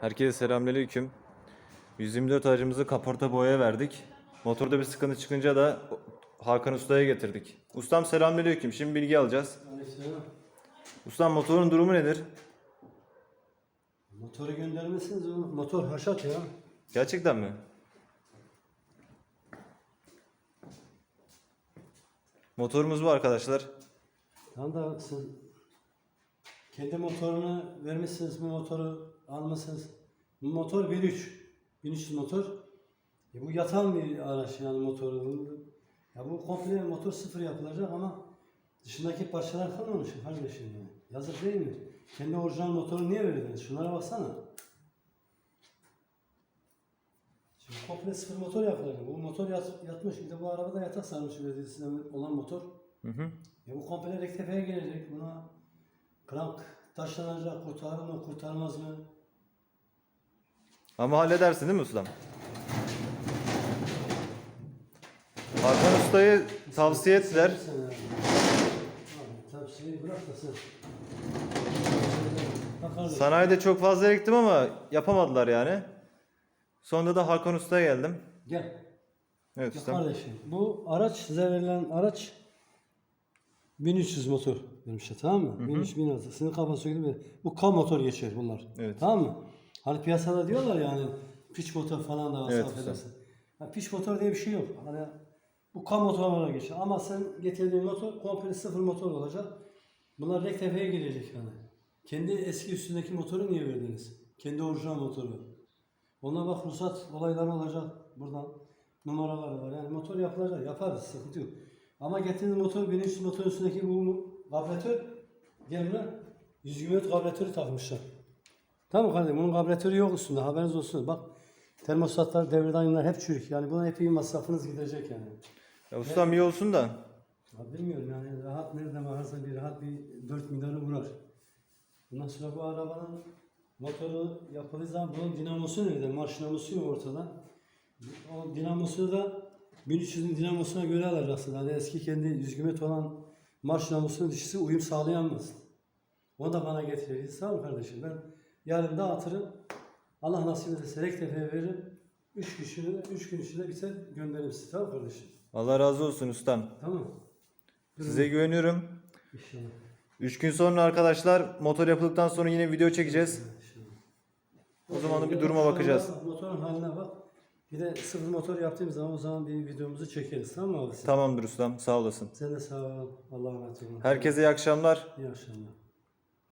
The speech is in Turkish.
Herkese selamünaleyküm. 124 aracımızı kaporta boyaya verdik. Motorda bir sıkıntı çıkınca da Hakan Usta'ya getirdik. Ustam selamünaleyküm. Şimdi bilgi alacağız. Aleykümselam. Ustam motorun durumu nedir? Motoru göndermesiniz o motor haşat ya. Gerçekten mi? Motorumuz bu arkadaşlar. Tam da siz kendi motorunu vermişsiniz bu motoru almışsınız. Bu motor 1.3. 1300 motor. E bu yatan bir araç yani motoru. Ya bu komple motor sıfır yapılacak ama dışındaki parçalar kalmamış kardeşim yani. Yazık değil mi? Kendi orijinal motoru niye verdiniz? Şunlara baksana. Şimdi komple sıfır motor yapılacak. Bu motor yat, yatmış. Bir de bu arabada yatak sarmış üreticisinden olan motor. Hı hı. Ya bu komple rektifeye gelecek. Buna krank taşlanacak. Kurtarır mı kurtarmaz mı? Ama halledersin değil mi ustam? Hakan Usta'yı tavsiye ettiler. Tavsiyeyi bırak da sen. Sanayide çok fazla ektim ama yapamadılar yani. Sonunda da Hakan Usta'ya geldim. Gel. Evet Bak ustam. kardeşim. Bu araç size verilen araç 1300 motor demişler tamam mı? 1300 1600. Sizin kafası gibi. Bu K motor geçer bunlar. Evet. Tamam mı? Hani piyasada diyorlar ya hani piç motor falan da var. Evet, affedersin. Ha, piç motor diye bir şey yok. Hani bu K motorlara geçer. Ama sen getirdiğin motor komple sıfır motor olacak. Bunlar rektefeye girecek yani. Kendi eski üstündeki motoru niye verdiniz? Kendi orijinal motoru. Ona bak ruhsat olayları olacak buradan. Numaraları var. Yani motor yapılacak. Yaparız. Sıkıntı yok. Ama getirdiğiniz motor birinci motorun üstündeki bu kabratör yerine 100 km kabratörü takmışlar. Tamam mı kardeşim? Bunun kabratörü yok üstünde. Haberiniz olsun. Bak termostatlar, devre daimler hep çürük. Yani buna epey masrafınız gidecek yani. Ya ustam iyi olsun da. Ya bilmiyorum yani rahat nerede varsa bir rahat bir 4 milyarı vurar. Bundan sonra bu arabanın motoru yapıldığı zaman bunun dinamosu nerede? Marş dinamosu yok ortada. O dinamosunu da 1300'ün dinamosuna göre alacaksın. Hani eski kendi 100 km olan marş dinamosunun dişisi uyum sağlayamaz. Onu da bana getiririz. Sağ ol kardeşim. Ben yarın dağıtırım. Allah nasip ederse Rektefe'ye veririm. 3 gün içinde, 3 gün içinde biter gönderirim size. Tamam kardeşim. Allah razı olsun ustam. Tamam. Size güveniyorum. İnşallah. 3 gün sonra arkadaşlar motor yapıldıktan sonra yine video çekeceğiz. O zaman da bir duruma bakacağız. Motorun haline bak. Bir de sıfır motor yaptığımız zaman o zaman bir videomuzu çekeriz tamam mı abi? Tamamdır ustam sağ olasın. Sen de sağ ol. Allah'a emanet olun. Herkese iyi akşamlar. İyi akşamlar.